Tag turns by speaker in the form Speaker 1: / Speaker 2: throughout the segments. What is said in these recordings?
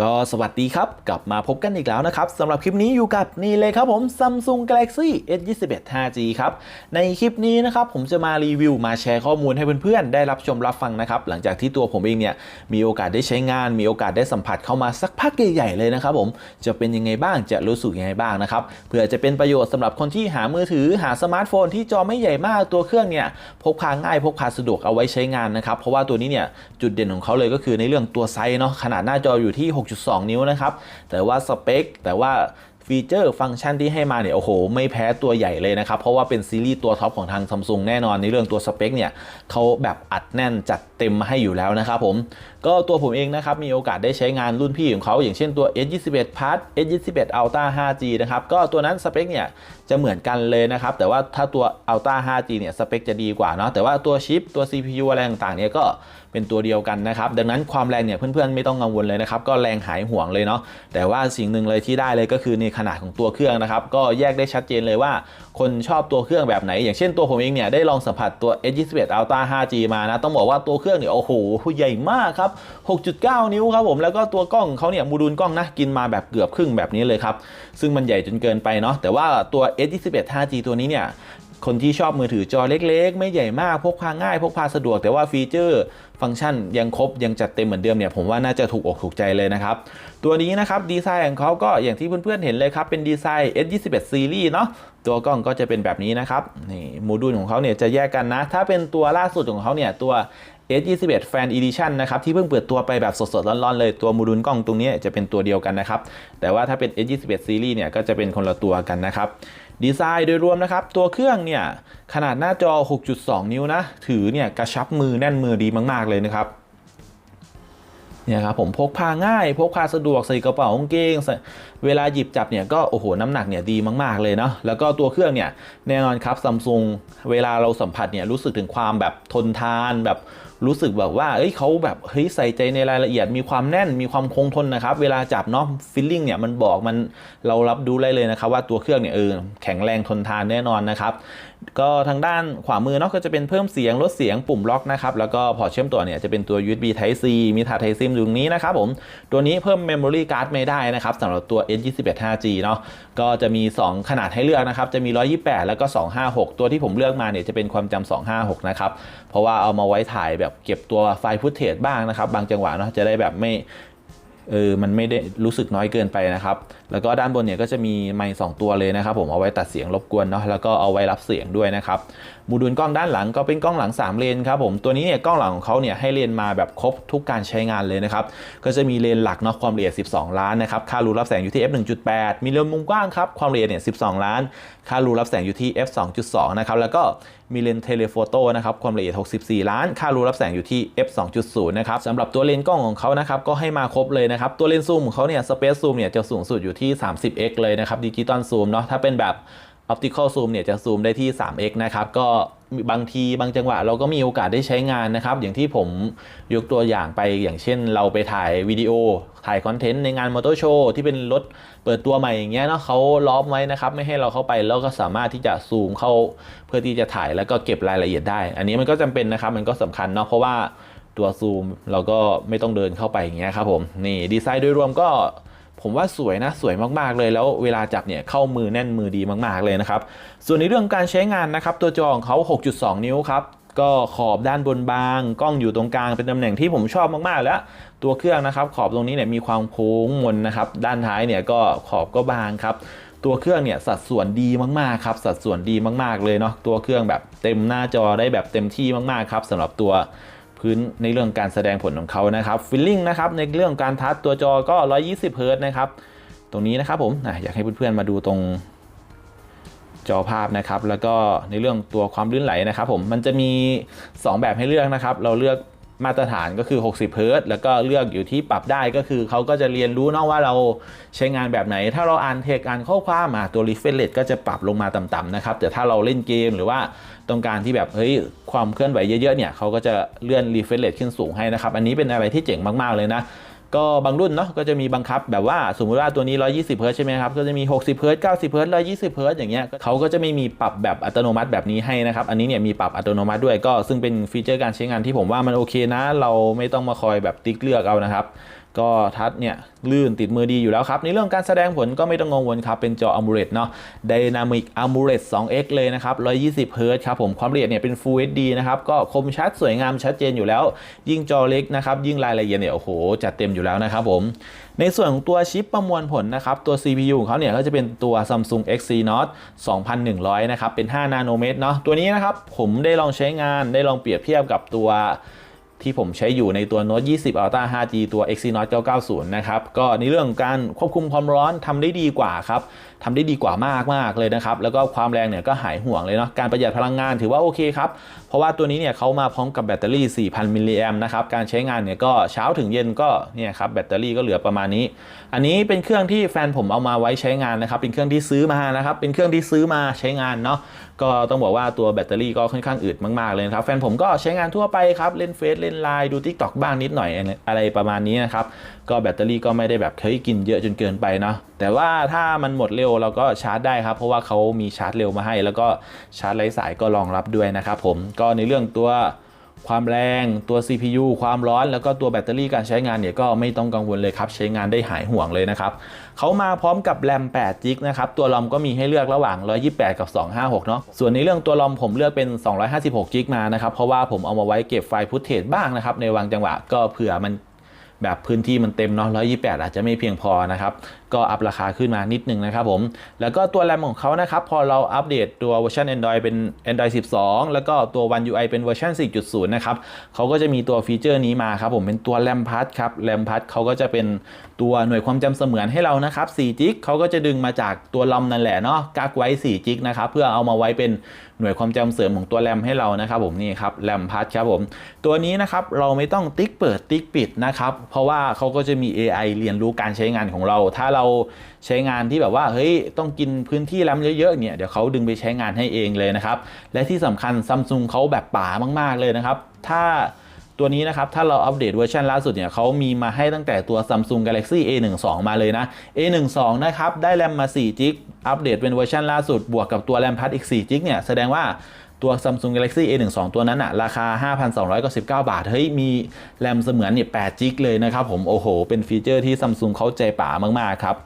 Speaker 1: ก็สวัสดีครับ กลับมาพบกันอีกแล้วนะครับสำหรับคลิปนี้อยู่กับนี่เลยครับผม Samsung Galaxy S21 5G ครับ ในคลิปนี้นะครับผมจะมารีวิวมาแชร์ข้อมูลให้เพื่อนๆ ได้รับชมรับฟังนะครับ หลังจากที่ตัวผมเองเนี่ย มีโอกาสได้ใช้งาน มีโอกาสได้สัมผัสเข้ามาสักพักใหญ่ๆเลยนะครับผมจะเป็นยังไงบ้างจะรู้สึกยังไงบ้างนะครับเพื่อจะเป็นประโยชน์สำหรับคนที่หามือถือหาสมาร์ทโฟนที่จอไม่ใหญ่มากตัวเครื่องเนี่ยพกพาง่ายพกพาสะดวกเอาไว้ใช้งานนะครับเพราะว่าตัวนี้เนี่ยจุดเด่นของเขาเลยก็คือในเรื่องตัวไซส์เนาะขนาดหน้าจออยู่ที่6.2 นิ้วนะครับ แต่ว่าสเปค แต่ว่าฟีเจอร์ฟังก์ชันที่ให้มาเนี่ยโอ้โห ไม่แพ้ตัวใหญ่เลยนะครับ เพราะว่าเป็นซีรีส์ตัวท็อปของทางซัมซุงแน่นอนในเรื่องตัวสเปคเนี่ยเขาแบบอัดแน่นจัดเต็มมาให้อยู่แล้วนะครับผม ก็ตัวผมเองนะครับมีโอกาสได้ใช้งานรุ่นพี่ของเขาอย่างเช่นตัว S21 Plus S21 Ultra 5G นะครับก็ตัวนั้นสเปคเนี่ยจะเหมือนกันเลยนะครับแต่ว่าถ้าตัว Ultra 5G เนี่ยสเปคจะดีกว่าเนาะแต่ว่าตัวชิปตัว CPU อะไรต่างๆเนี่ยก็เป็นตัวเดียวกันนะครับดังนั้นความแรงเนี่ยเพื่อนๆไม่ต้องกังวลเลยนะครับก็แรงหายห่วงเลยเนาะแต่ว่าสิ่งหนึ่งเลยที่ได้เลยก็คือในขนาดของตัวเครื่องนะครับก็แยกได้ชัดเจนเลยว่า คนชอบตัวเครื่องแบบไหน อย่างเช่นตัวผมเองเนี่ยได้ลองสัมผัสตัว S21 Ultra 5G มานะ ต้องบอกว่าตัวเครื่องเนี่ยโอ้โหใหญ่มากครับ 6.9 นิ้วครับผมแล้วก็ตัวกล้องเขาเนี่ยมูดูลกล้องนะกินมาแบบเกือบครึ่งแบบนี้เลยครับ ซึ่งมันใหญ่จนเกินไปเนาะแต่ว่าตัว S21 5G ตัวนี้เนี่ย คนที่ชอบมือถือจอเล็ก ๆ ไม่ใหญ่มากพกพาง่ายพกพาสะดวก แต่ว่าฟีเจอร์ฟังก์ชันยังครบยังจัดเต็มเหมือนเดิมเนี่ยผมว่าน่าจะถูกอกถูกใจเลยนะครับ ตัวนี้นะครับดีไซน์ของเขาก็อย่างที่เพื่อนๆเห็นเลยครับ เป็นดีไซน์ S21 Series เนาะตัวกล้องก็จะเป็นแบบนี้นะครับนี่โมดูลของเขาเนี่ยจะแยกกันนะ ถ้าเป็นตัวล่าสุดของเขาเนี่ยตัว S21 Fan Edition นะครับที่เพิ่งเปิดตัวไปแบบสดๆร้อนๆเลยตัวโมดูลกล้องตรงนี้จะเป็นตัวเดียวกันนะครับแต่ว่าถ้าเป็น S21 Series เนี่ยก็จะเป็นคนละตัวกันนะครับ ดีไซน์โดยรวมนะครับ ตัวเครื่องเนี่ย ขนาดหน้าจอ 6.2 นิ้วนะ ถือเนี่ยกระชับมือแน่นมือดีมาก ๆ เลยนะครับเนี่ยครับผมพกพาง่าย พกพาสะดวกใส่กระเป๋ากางเกง เวลาหยิบจับเนี่ยก็โอ้โหน้ำหนักเนี่ยดีมาก ๆ เลยเนาะแล้วก็ตัวเครื่องเนี่ยแน่นอนครับซัมซุงเวลาเราสัมผัสเนี่ยรู้สึกถึงความแบบทนทานแบบ รู้สึกแบบว่าเอ้ยเขาแบบเฮ้ยใส่ใจในรายละเอียดมีความแน่นมีความคงทนนะครับ เวลาจับเนาะฟิลลิ่งเนี่ยมันบอกมันเรารับดูได้เลยนะครับ ว่าตัวเครื่องเนี่ยเออแข็งแรงทนทานแน่นอนนะครับ ก็ทางด้านขวามือเนาะก็จะเป็นเพิ่มเสียงลดเสียงปุ่มล็อกนะครับ แล้วก็พอร์ตเชื่อมต่อเนี่ยจะเป็นตัว USB Type C มีถาด Type C อยู่ตรงนี้นะครับผมตัวนี้เพิ่ม Memory Card ไม่ได้นะครับสำหรับตัว S21 5G เนาะก็จะมี 2 ขนาดให้เลือกนะครับจะมี 128 แล้วก็ 256 ตัวที่ผมเลือกมาเนี่ยจะเป็นความจำ256 นะครับ เพราะว่าเอามาไว้ถ่ายแบบเก็บตัวไฟล์พุทเทจบ้างนะครับ บางจังหวะเนาะจะได้แบบไม่เออมันไม่ได้รู้สึกน้อยเกินไปนะครับ แล้วก็ด้านบนเนี่ยก็จะมีไมค์สองตัวเลยนะครับ ผมเอาไว้ตัดเสียงรบกวนเนาะแล้วก็เอาไว้รับเสียงด้วยนะครับ โมดูลกล้องด้านหลังก็เป็นกล้องหลัง 3 เลนครับผม ตัวนี้เนี่ยกล้องหลังของเขาเนี่ยให้เลนมาแบบครบทุกการใช้งานเลยนะครับ ก็จะมีเลนหลักเนาะความละเอียด 12 ล้านนะครับ ค่ารูรับแสงอยู่ที่ f 1.8 มีเลนมุมกว้างครับ ความละเอียดเนี่ย 12 ล้าน ค่ารูรับแสงอยู่ที่ f 2.2 นะครับ แล้วก็มีเลนเทเลโฟโต้นะครับ ความละเอียด 64 ล้าน ค่ารูรับแสงอยู่ที่ f 2.0 นะครับสำหรับตัวเลนกล้องของเขานะครับ ก็ให้มาครบเลยนะครับ ตัวเลนซูมของเขาเนี่ย สเปซซูมเนี่ยจะสูงสุดอยู่ที่ 30x เลยนะครับดิจิตอลซูมเนาะถ้าเป็นแบบ optical zoom เนี่ยจะซูมได้ที่ 3x นะครับ ก็บางทีบางจังหวะเราก็มีโอกาสได้ใช้งานนะครับ อย่างที่ผมยกตัวอย่างไปอย่างเช่นเราไปถ่ายวิดีโอ ถ่ายคอนเทนต์ในงานมอเตอร์โชว์ที่เป็นรถเปิดตัวใหม่อย่างเงี้ยเนาะเขาล้อมไว้นะครับ ไม่ให้เราเข้าไปแล้วก็สามารถที่จะซูมเข้าเพื่อที่จะถ่ายแล้วก็เก็บรายละเอียดได้ อันนี้มันก็จำเป็นนะครับมันก็สำคัญเนาะเพราะว่าตัวซูมเราก็ไม่ต้องเดินเข้าไปอย่างเงี้ยครับผมนี่ดีไซน์โดยรวมก็ ผมว่าสวยนะสวยมากๆเลย แล้วเวลาจับเนี่ยเข้ามือแน่นมือดีมากๆเลยนะครับ ส่วนในเรื่องการใช้งานนะครับ ตัวจอของเขา 6.2 นิ้วครับก็ขอบด้านบนบาง กล้องอยู่ตรงกลางเป็นตำแหน่งที่ผมชอบมากๆ แล้ว ตัวเครื่องนะครับ ขอบตรงนี้เนี่ยมีความโค้งมนนะครับ ด้านท้ายเนี่ยก็ขอบก็บางครับ ตัวเครื่องเนี่ยสัดส่วนดีมากๆครับ สัดส่วนดีมากๆเลยเนาะตัวเครื่องแบบเต็มหน้าจอได้แบบเต็มที่มากๆครับสำหรับตัว พื้นในเรื่องการแสดงผลของเขานะครับฟิลลิ่งนะครับในเรื่องการทัชตัวจอก็ 120เฮิร์ตนะครับ ตรงนี้นะครับผมอะอยากให้เพื่อนๆมาดูตรงจอภาพนะครับ แล้วก็ในเรื่องตัวความลื่นไหลนะครับ ผมมันจะมี 2 แบบให้เลือกนะครับ เราเลือก มาตรฐานก็คือ 60 เฮิร์ตซ์แล้วก็เลือกอยู่ที่ปรับได้ก็คือเขาก็จะเรียนรู้เนาะว่าเราใช้งานแบบไหน ถ้าเราอ่านเทคอ่านข้อความอะตัว refresh rate ก็จะปรับลงมาต่ำๆนะครับ แต่ถ้าเราเล่นเกมหรือว่าต้องการที่แบบเฮ้ยความเคลื่อนไหวเยอะๆเนี่ยเขาก็จะเลื่อน refresh rate ขึ้นสูงให้นะครับ อันนี้เป็นอะไรที่เจ๋งมากๆเลยนะ ก็บางรุ่นเนาะก็จะมีบังคับแบบว่าสมมติว่าตัวนี้ 120เฮิร์ตใช่ไหมครับ ก็จะมี 60เฮิร์ต90เฮิร์ต120เฮิร์ตอย่างเงี้ยเขาก็จะไม่มีปรับแบบอัตโนมัติแบบนี้ให้นะครับ อันนี้เนี่ยมีปรับอัตโนมัติด้วยก็ซึ่งเป็นฟีเจอร์การใช้งานที่ผมว่ามันโอเคนะ เราไม่ต้องมาคอยแบบติ๊กเลือกเอานะครับ ก็ทัชเนี่ยลื่นติดมือดีอยู่แล้วครับ ในเรื่องการแสดงผลก็ไม่ต้องกังวลครับ เป็นจอ AMOLED เนาะ Dynamic AMOLED 2X เลยนะครับ 120 Hz ครับผมความละเอียดเนี่ยเป็น Full HD นะครับ ก็คมชัดสวยงามชัดเจนอยู่แล้ว ยิ่งจอเล็กนะครับ ยิ่งรายละเอียดเนี่ยโอ้โห จัดเต็มอยู่แล้วนะครับผม ในส่วนของตัวชิปประมวลผลนะครับ ตัว CPU ของเขาเนี่ยก็จะเป็นตัว Samsung Exynos 2100 นะครับ เป็น 5 นาโนเมตรเนาะตัวนี้นะครับผมได้ลองใช้งานได้ลองเปรียบเทียบกับตัว ที่ผมใช้อยู่ในตัว Note 20 Ultra 5G ตัว Exynos 990 นะครับ ก็ในเรื่องของการควบคุมความร้อนทำได้ดีกว่าครับ ทำได้ดีกว่ามากมากเลยนะครับ แล้วก็ความแรงเนี่ยก็หายห่วงเลยเนาะการประหยัดพลังงานถือว่าโอเคครับ เพราะว่าตัวนี้เนี่ยเขามาพร้อมกับแบตเตอรี่ 4,000 มิลลิแอมนะครับการใช้งานเนี่ยก็เช้าถึงเย็นก็เนี่ยครับแบตเตอรี่ก็เหลือประมาณนี้ อันนี้เป็นเครื่องที่แฟนผมเอามาไว้ใช้งานนะครับเป็นเครื่องที่ซื้อมานะครับเป็นเครื่องที่ซื้อมาใช้งานเนาะก็ต้องบอกว่าตัวแบตเตอรี่ก็ค่อนข้างอึดมากๆเลยครับแฟนผมก็ใช้งานทั่วไปครับเล่นเฟซเล่นไลน์ดู t ิ k t o k บ้างนิดหน่อยอะไรประมาณนี้นะครับ ก็แบตเตอรี่ก็ไม่ได้แบบเฮ้ยกินเยอะจนเกินไปเนาะแต่ว่าถ้ามันหมดเร็วเราก็ชาร์จได้ครับ เพราะว่าเขามีชาร์จเร็วมาให้ แล้วก็ชาร์จไร้สายก็รองรับด้วยนะครับผมก็ในเรื่องตัวความแรงตัว CPU ความร้อนแล้วก็ตัวแบตเตอรี่การใช้งานเนี่ยก็ไม่ต้องกังวลเลยครับ ใช้งานได้หายห่วงเลยนะครับเขามาพร้อมกับแรม8 g b นะครับ ตัวรอมก็มีให้เลือกระหว่าง 128 กับ 256 เนาะส่วนในเรื่องตัวรอมผมเลือกเป็น 256 g b มานะครับ เพราะว่าผมเอามาไว้เก็บไฟล์ฟุตเทจบ้างนะครับ ในวางจังหวะก็เผื่อมัน แบบพื้นที่มันเต็มเนาะ128 อาจจะไม่เพียงพอนะครับ ก็อัพราคาขึ้นมานิดนึงนะครับผม แล้วก็ตัวแรมของเขานะครับ พอเราอัปเดตตัวเวอร์ชัน Android เป็น Android 12 แล้วก็ตัว One UI เป็นเวอร์ชัน4.0 นะครับเขาก็จะมีตัวฟีเจอร์นี้มาครับผมเป็นตัวแรมพัดครับแรมพัดเขาก็จะเป็นตัวหน่วยความจำเสมือนให้เรานะครับ4จิกเขาก็จะดึงมาจากตัวลอมนั่นแหละเนาะกักไว้4จิกนะครับเพื่อเอามาไว้เป็น หน่วยความจำเสริมของตัวแรมให้เรานะครับผมนี่ครับแรมพัดครับผมตัวนี้นะครับเราไม่ต้องติ๊กเปิดติ๊กปิดนะครับเพราะว่าเขาก็จะมี AI เรียนรู้การใช้งานของเรา ถ้าเราใช้งานที่แบบว่าเฮ้ยต้องกินพื้นที่แรมเยอะๆเนี่ยเดี๋ยวเขาดึงไปใช้งานให้เองเลยนะครับและที่สำคัญซัมซุงเขาแบบป่ามาก ๆเลยนะครับถ้า ตัวนี้นะครับ ถ้าเราอัปเดตเวอร์ชันล่าสุดเนี่ยเขามีมาให้ตั้งแต่ตัว Samsung Galaxy A12 มาเลยนะ A12 นะครับ ได้แรมมา4จิกอัปเดตเป็นเวอร์ชันล่าสุด บวกกับตัวแรมพัดอีก4จิกเนี่ย แสดงว่าตัว Samsung Galaxy A12 ตัวนั้นอะราคา 5,299 บาท เฮ้ย มีแรมเสมือนเนี่ย8จิกเลยนะครับผม โอ้โห เป็นฟีเจอร์ที่ Samsung เขาใจป่ามาก ๆ ครับ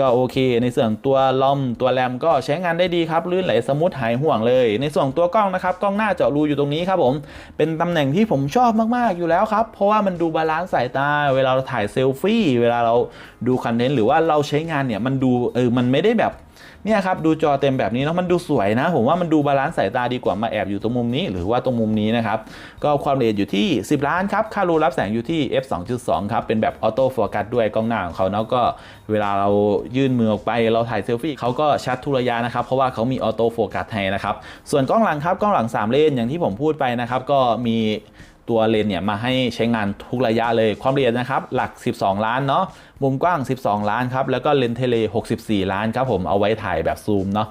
Speaker 1: ก็โอเค ในส่วนตัวลอมตัวแรมก็ใช้งานได้ดีครับลื่นไหลสมูทหายห่วงเลย ในส่วนตัวกล้องนะครับกล้องหน้าเจาะรูอยู่ตรงนี้ครับผมเป็นตำแหน่งที่ผมชอบมากๆอยู่แล้วครับ เพราะว่ามันดูบาลานซ์สายตา เวลาเราถ่ายเซลฟี่เวลาเราดูคอนเทนต์หรือว่าเราใช้งานเนี่ยมันดูเออมันไม่ได้แบบ เนี่ยครับดูจอเต็มแบบนี้เนาะมันดูสวยนะ ผมว่ามันดูบาลานซ์สายตาดีกว่ามาแอบอยู่ตรงมุมนี้ หรือว่าตรงมุมนี้นะครับ ก็ความละเอียดอยู่ที่ 10 ล้านครับ ค่ารูรับแสงอยู่ที่ f 2.2ครับ เป็นแบบออโต้โฟกัสด้วยกล้องหน้าของเขาเนาะก็เวลาเรายื่นมือออกไปเราถ่ายเซลฟี่เขาก็ชัดทุระยะนะครับ เพราะว่าเขามีออโต้โฟกัสให้นะครับส่วนกล้องหลังครับกล้องหลัง 3 เลนอย่างที่ผมพูดไปนะครับก็มี ตัวเลนเนี่ยมาให้ใช้งานทุกระยะเลยความละเอียดนะครับ หลัก 12 ล้านเนาะมุมกว้าง 12 ล้านครับแล้วก็เลนเทเล 64 ล้านครับผมเอาไว้ถ่ายแบบซูมเนาะ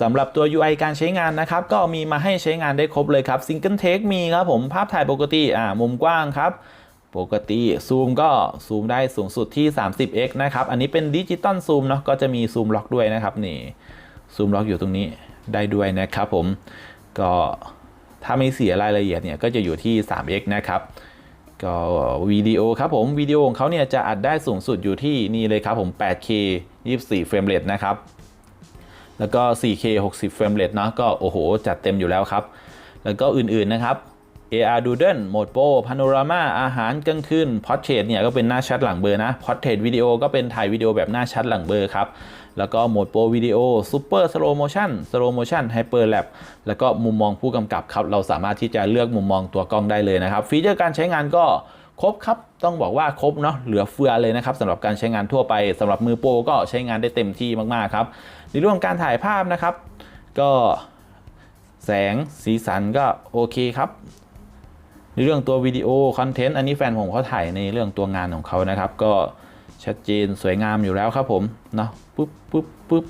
Speaker 1: สำหรับตัว UI การใช้งานนะครับ ก็มีมาให้ใช้งานได้ครบเลยครับ Single Take มีครับผมภาพถ่ายปกติอ่ามุมกว้างครับปกติซูมก็ซูมได้สูงสุดที่ 30x นะครับ อันนี้เป็นดิจิตอลซูมเนาะก็จะมีซูมล็อกด้วยนะครับนี่ซูมล็อกอยู่ตรงนี้ได้ด้วยนะครับผมก็ ถ้าไม่เสียรายละเอียดเนี่ยก็จะอยู่ที่ 3x นะครับ ก็วิดีโอครับผมวิดีโอของเขาเนี่ยจะอัดได้สูงสุดอยู่ที่นี่เลยครับผม 8K 24เฟรมเรทนะครับ แล้วก็ 4K 60เฟรมเรทเนาะก็โอ้โห จัดเต็มอยู่แล้วครับ แล้วก็อื่นๆนะครับ AR Doodle โหมดโปรพาโนรามาอาหารกลางคืนพอ r t เทรตเนี่ยก็เป็นหน้าชัดหลังเบอร์นะพอ r t เทรตวิดีโอก็เป็นถ่ายวิดีโอแบบหน้าชัดหลังเบอร์ครับ แล้วก็โหมดโปรวิดีโอซูเปอร์สโลโมชันสโลโมชันไฮเปอร์แลปแล้วก็มุมมองผู้กำกับครับ เราสามารถที่จะเลือกมุมมองตัวกล้องได้เลยนะครับ ฟีเจอร์การใช้งานก็ครบครับ ต้องบอกว่าครบเนาะเหลือเฟือเลยนะครับสำหรับการใช้งานทั่วไปสำหรับมือโปรก็ใช้งานได้เต็มที่มากๆครับในเรื่องการถ่ายภาพนะครับ ก็แสงสีสันก็โอเคครับในเรื่องตัววิดีโอคอนเทนต์อันนี้แฟนผมเขาถ่ายในเรื่องตัวงานของเขานะครับ ก็ชัดเจนสวยงามอยู่แล้วครับผมเนาะ ปุ๊บปุ๊บปุ๊บ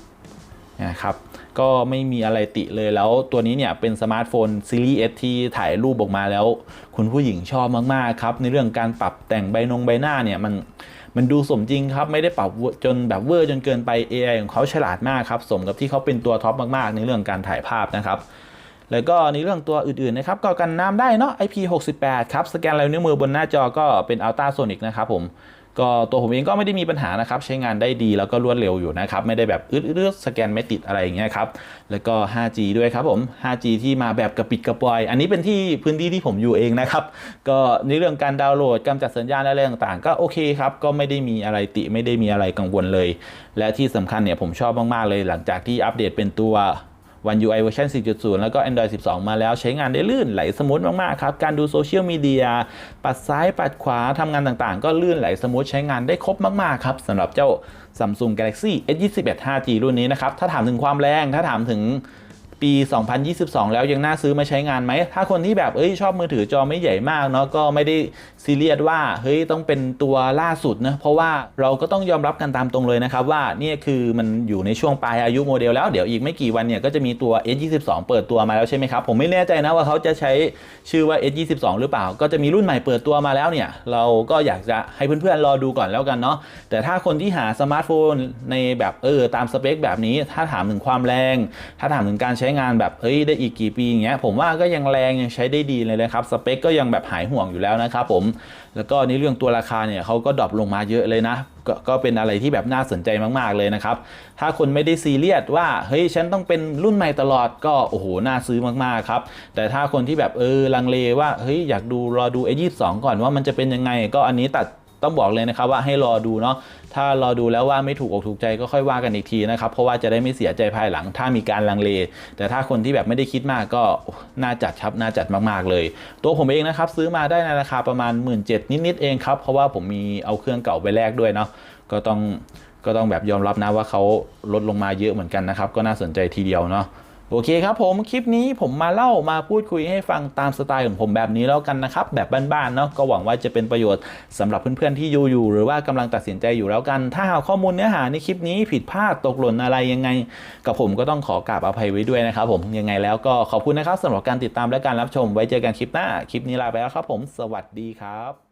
Speaker 1: นะครับก็ไม่มีอะไรติเลยแล้วตัวนี้เนี่ยเป็นสมาร์ทโฟนซีรีส์ S ที่ถ่ายรูปออกมาแล้ว คุณผู้หญิงชอบมากๆครับ ในเรื่องการปรับแต่งใบนงใบหน้าเนี่ยมันมันดูสมจริงครับ ไม่ได้ปรับจนแบบเวอร์จนเกินไป AI ของเขาฉลาดมากครับ สมกับที่เขาเป็นตัวท็อปมากๆ ในเรื่องการถ่ายภาพนะครับ แล้วก็ในเรื่องตัวอื่นๆนะครับก็กันน้ำได้เนาะ IP68 ครับสแกนลายนิ้วมือบนหน้าจอก็เป็น Ultrasonic นะครับผม ก็ตัวผมเองก็ไม่ได้มีปัญหานะครับ ใช้งานได้ดีแล้วก็รวดเร็วอยู่นะครับ ไม่ได้แบบอึดๆสแกนไม่ติดอะไรอย่างเงี้ยครับ แล้วก็ 5G ด้วยครับผม 5G ที่มาแบบกระปิดกระปอย อันนี้เป็นที่พื้นที่ที่ผมอยู่เองนะครับ ก็ในเรื่องการดาวน์โหลดกำจัดสัญญาณอะไรต่างๆ ก็โอเคครับ ก็ไม่ได้มีอะไรติไม่ได้มีอะไรกังวลเลย และที่สำคัญเนี่ยผมชอบมากๆเลยหลังจากที่อัปเดตเป็นตัว One UI เวอร์ชัน4.0 แล้วก็ Android 12 มาแล้วใช้งานได้ลื่นไหลสมูทมาก ๆ ครับ การดูโซเชียลมีเดียปัดซ้ายปัดขวาทำงานต่างๆ ก็ลื่นไหลสมูทใช้งานได้ครบมาก ๆ ครับสำหรับเจ้า Samsung Galaxy S21 5G รุ่นนี้นะครับ ถ้าถามถึงความแรง ถ้าถามถึง ปี 2022 แล้วยังน่าซื้อมาใช้งานไหม ถ้าคนที่แบบเอ้ยชอบมือถือจอไม่ใหญ่มากเนาะก็ไม่ได้ซีเรียสว่าเฮ้ยต้องเป็นตัวล่าสุดนะเพราะว่าเราก็ต้องยอมรับกันตามตรงเลยนะครับว่าเนี่ยคือมันอยู่ในช่วงปลายอายุโมเดลแล้วเดี๋ยวอีกไม่กี่วันเนี่ยก็จะมีตัว S22 เปิดตัวมาแล้วใช่ไหมครับ ผมไม่แน่ใจนะว่าเขาจะใช้ชื่อว่า S22 หรือเปล่า ก็จะมีรุ่นใหม่เปิดตัวมาแล้วเนี่ยเราก็อยากจะให้เพื่อนๆรอดูก่อนแล้วกันเนาะแต่ถ้าคนที่หาสมาร์ทโฟนในแบบเออตามสเปคแบบนี้ ถ้าถามถึงความแรง ถ้าถามถึงการใช้ช้งานแบบเฮ้ยได้อีกกี่ปีอย่างเงี้ยผมว่าก็ยังแรงยังใช้ได้ดีเลยนะครับสเปคก็ยังแบบหายห่วงอยู่แล้วนะครับผมแล้วก็ในเรื่องตัวราคาเนี่ยเขาก็ดรอปลงมาเยอะเลยนะกก็เป็นอะไรที่แบบน่าสนใจมากๆเลยนะครับ ถ้าคนไม่ได้ซีเรียสว่าเฮ้ยฉันต้องเป็นรุ่นใหม่ตลอดก็โอ้โหน่าซื้อมากๆครับ แต่ถ้าคนที่แบบเออลังเลว่าเฮ้ยอยากดูรอดู A22 ก่อนว่ามันจะเป็นยังไง ก็อันนี้ตัด ต้องบอกเลยนะครับว่าให้รอดูเนาะถ้ารอดูแล้วว่าไม่ถูกอกถูกใจก็ค่อยว่ากันอีกทีนะครับ เพราะว่าจะได้ไม่เสียใจภายหลัง ถ้ามีการลังเล แต่ถ้าคนที่แบบไม่ได้คิดมากก็น่าจัดครับน่าจัดมากๆเลย ตัวผมเองนะครับซื้อมาได้ในราคาประมาณ 1 7ื่นนิดๆเองครับเพราะว่าผมมีเอาเครื่องเก่าไปแลกด้วยเนาะก็ต้องก็ต้องแบบยอมรับนะว่าเขาลดลงมาเยอะเหมือนกันนะครับ ก็น่าสนใจทีเดียวเนาะ โอเคครับผมคลิปนี้ผมมาเล่ามาพูดคุยให้ฟังตามสไตล์ของผมแบบนี้แล้วกันนะครับ แบบบ้านๆเนาะก็หวังว่าจะเป็นประโยชน์สำหรับเพื่อนๆที่อยู่อยู่หรือว่ากำลังตัดสินใจอยู่แล้วกัน ถ้าหาข้อมูลเนื้อหาในคลิปนี้ผิดพลาดตกหล่นอะไรยังไง กับผมก็ต้องขอกราบอภัยไว้ด้วยนะครับผมยังไงแล้วก็ขอบคุณนะครับสำหรับการติดตามและการรับชมไว้เจอกันคลิปหน้าคลิปนี้ลาไปแล้วครับผม สวัสดีครับ